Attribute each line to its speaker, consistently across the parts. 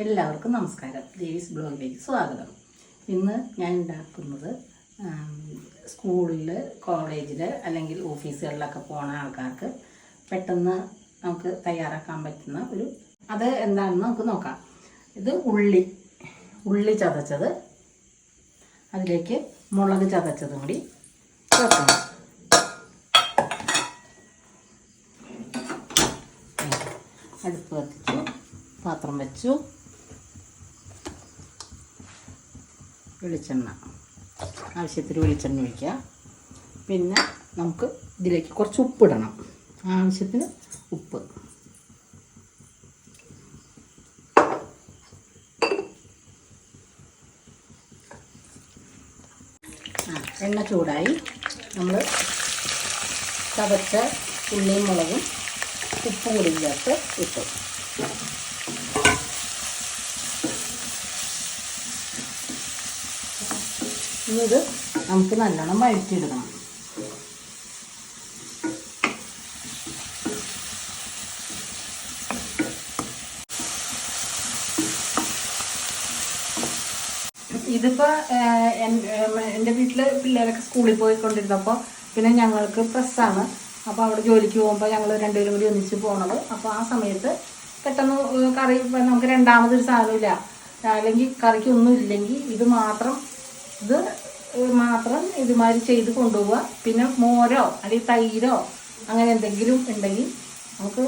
Speaker 1: എല്ലാവർക്കും നമസ്കാരം. ദേവീസ് ബ്ലോഗിലേക്ക് സ്വാഗതം. ഇന്ന് ഞാൻ ഉണ്ടാക്കുന്നത് സ്കൂളിൽ കോളേജിൽ അല്ലെങ്കിൽ ഓഫീസുകളിലൊക്കെ പോണ ആൾക്കാർക്ക് പെട്ടെന്ന് നമുക്ക് തയ്യാറാക്കാൻ പറ്റുന്ന ഒരു അത് എന്താണെന്ന് നമുക്ക് നോക്കാം. ഇത് ഉള്ളി ഉള്ളി ചതച്ചത്. അതിലേക്ക് മുളക് ചതച്ചതും കൂടി ചേർക്കണം. അടുപ്പ് കത്തിച്ചു പാത്രം വെച്ചു. വെളിച്ചെണ്ണ. ആവശ്യത്തിന് വെളിച്ചെണ്ണ ഒഴിക്കുക. പിന്നെ നമുക്ക് ഇതിലേക്ക് കുറച്ച് ഉപ്പിടണം. ആവശ്യത്തിന് ഉപ്പ്. എണ്ണ ചൂടായി. നമ്മൾ ചതച്ച ഉള്ളിയും മുളകും ഉപ്പും കൂടി ചേർത്ത് ഇട്ടു. ഇത് നമുക്ക് നല്ലോണം വഴറ്റിയെടുക്കണം. ഇതിപ്പോ എന്റെ വീട്ടിൽ പിള്ളേരൊക്കെ സ്കൂളിൽ പോയിക്കൊണ്ടിരുന്നപ്പോൾ പിന്നെ ഞങ്ങൾക്ക് പ്രസ്സാണ്. അപ്പോൾ അവിടെ ജോലിക്ക് പോകുമ്പോൾ ഞങ്ങൾ രണ്ടുപേരും കൂടി ഒന്നിച്ച് പോകണത് അപ്പോൾ ആ സമയത്ത് പെട്ടെന്ന് കറി നമുക്ക് രണ്ടാമതൊരു സാധനമില്ല. അല്ലെങ്കിൽ കറിക്ക് ഒന്നും ഇല്ലെങ്കിൽ ഇത് മാത്രം ഇത് മാത്രം ഇതുമാതിരി ചെയ്ത് കൊണ്ടുപോവുക പിന്നെ മോരോ അല്ലെങ്കിൽ തൈരോ അങ്ങനെ എന്തെങ്കിലും ഉണ്ടെങ്കിൽ നമുക്ക്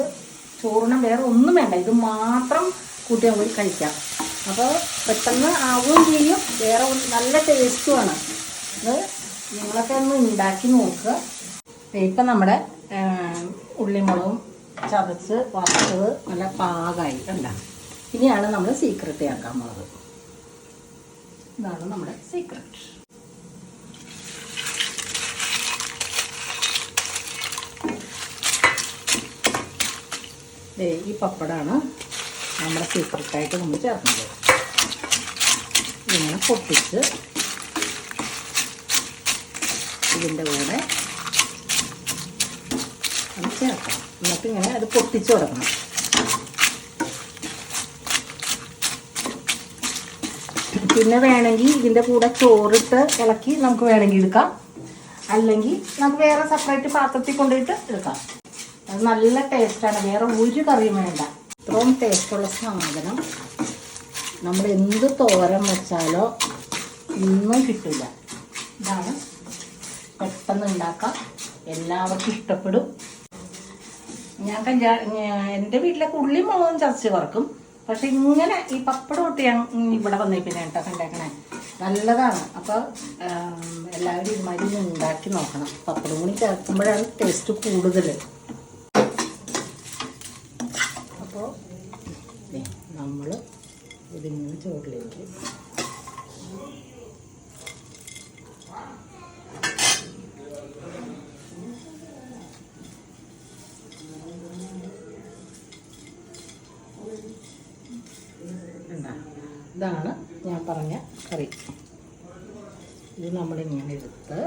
Speaker 1: ചോറിനും വേറെ ഒന്നും വേണ്ട. ഇത് മാത്രം കൂട്ടി നമുക്ക് കഴിക്കാം. അപ്പോൾ പെട്ടെന്ന് ആവുകയും ചെയ്യും. വേറെ നല്ല ടേസ്റ്റുമാണ് ഇത് നിങ്ങളൊക്കെ ഒന്ന് ഉണ്ടാക്കി നോക്കുക. ഇപ്പം നമ്മുടെ ഉള്ളിമുളകും ചതച്ച് വറുത്തത് നല്ല പാകമായി കണ്ട. ഇനിയാണ് നമ്മൾ സീക്രട്ട് ആക്കാൻ പോകുന്നത് ഇതാണ് നമ്മുടെ സീക്രട്ട് ഈ പപ്പടാണ് നമ്മുടെ സീക്രട്ടായിട്ട് നമ്മൾ ചേർക്കുന്നത്. ഇങ്ങനെ പൊട്ടിച്ച് ഇതിന്റെ കൂടെ അത് ചേർക്കണം. എന്നിട്ട് ഇങ്ങനെ അത് പൊട്ടിച്ച് കൊടുക്കണം പിന്നെ വേണമെങ്കിൽ ഇതിന്റെ കൂടെ ചോറിട്ട് ഇളക്കി നമുക്ക് വേണമെങ്കിൽ എടുക്കാം. അല്ലെങ്കിൽ നമുക്ക് വേറെ സെപ്പറേറ്റ് പാത്രത്തിൽ കൊണ്ടുപോയിട്ട് എടുക്കാം. അത് നല്ല ടേസ്റ്റാണ് വേറെ ഒരു കറിയും വേണ്ട. ഇത്രയും ടേസ്റ്റുള്ള സാധനം നമ്മൾ എന്ത് തോരൻ വെച്ചാലോ ഒന്നും കിട്ടില്ല ഇതാണ്. പെട്ടെന്ന് ഉണ്ടാക്കാം. എല്ലാവർക്കും ഇഷ്ടപ്പെടും. ഞാൻ കല്യാ ഞാൻ- എന്റെ വീട്ടിലൊക്കെ ഉള്ളി മുളകും ചതച്ച് കുറക്കും പക്ഷെ ഇങ്ങനെ ഈ പപ്പടം ഇട്ട് ഞാൻ ഇവിടെ വന്നേ പിന്നെ കേട്ടോ കണ്ടേക്കണേ. നല്ലതാണ്. അപ്പോൾ എല്ലാവരും ഇതുമാതിരി ഉണ്ടാക്കി നോക്കണം. പപ്പടം കൂടി ചേർക്കുമ്പോഴാണ് ടേസ്റ്റ് കൂടുതൽ അപ്പോൾ നമ്മൾ ഇതിങ്ങനെ ചോറിലേക്ക്. ഇതാണ് ഞാൻ പറഞ്ഞ കറി. ഇത് നമ്മളിങ്ങനെ എടുത്ത്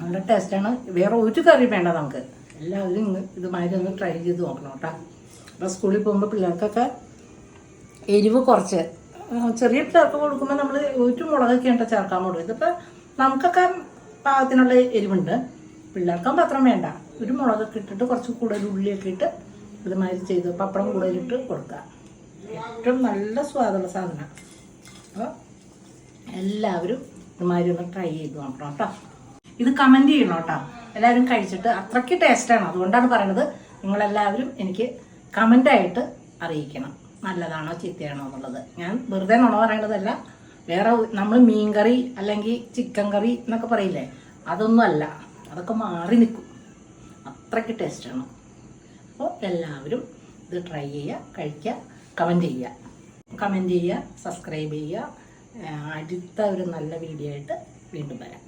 Speaker 1: നല്ല ടേസ്റ്റാണ്. വേറെ ഒരു കറി വേണ്ട നമുക്ക്. എല്ലാവരും ഇതുമാതിരി ഒന്ന് ട്രൈ ചെയ്ത് നോക്കണം കേട്ടോ. അപ്പോൾ സ്കൂളിൽ പോകുമ്പോൾ പിള്ളേർക്കൊക്കെ എരിവ് കുറച്ച്. ചെറിയ പിള്ളേർക്ക് കൊടുക്കുമ്പോൾ നമ്മൾ ഒരു മുളകൊക്കെ ഉണ്ട് ചേർക്കാൻ പാടും ഇതിപ്പോൾ നമുക്കൊക്കെ പാകത്തിനുള്ള എരിവുണ്ട്. പിള്ളേർക്കും പത്രം വേണ്ട. ഒരു മുളകൊക്കെ ഇട്ടിട്ട് കുറച്ച് കൂടുതൽ ഉള്ളിയൊക്കെ ഇട്ട് ഇതുമാതിരി ചെയ്ത് പപ്പടം കൂടുതലിട്ട് കൊടുക്കുക. ഏറ്റവും നല്ല സ്വാദുള്ള സാധനമാണ് അപ്പോൾ എല്ലാവരും ഇതുമാതിരി ഒന്ന് ട്രൈ ചെയ്ത് നോക്കണം കേട്ടോ. ഇത് കമന്റ് ചെയ്യണം കേട്ടോ എല്ലാവരും കഴിച്ചിട്ട് അത്രയ്ക്ക് ടേസ്റ്റാണ് അതുകൊണ്ടാണ് പറയണത് നിങ്ങളെല്ലാവരും എനിക്ക് കമന്റായിട്ട് അറിയിക്കണം. നല്ലതാണോ ചീത്തയാണോ എന്നുള്ളത്. ഞാൻ വെറുതെ നുണ പറയണതല്ല. വേറെ നമ്മൾ മീൻ കറി അല്ലെങ്കിൽ ചിക്കൻ കറി എന്നൊക്കെ പറയില്ലേ? അതൊന്നും അല്ല അതൊക്കെ മാറി നിൽക്കും. അത്രയ്ക്ക് ടേസ്റ്റാണ് അപ്പോൾ എല്ലാവരും ഇത് ട്രൈ ചെയ്യുക കഴിക്കുക കമന്റ് ചെയ്യുക. കമന്റ് ചെയ്യുക സബ്സ്ക്രൈബ് ചെയ്യുക. അടുത്ത ഒരു നല്ല വീഡിയോ ആയിട്ട് വീണ്ടും വരാം.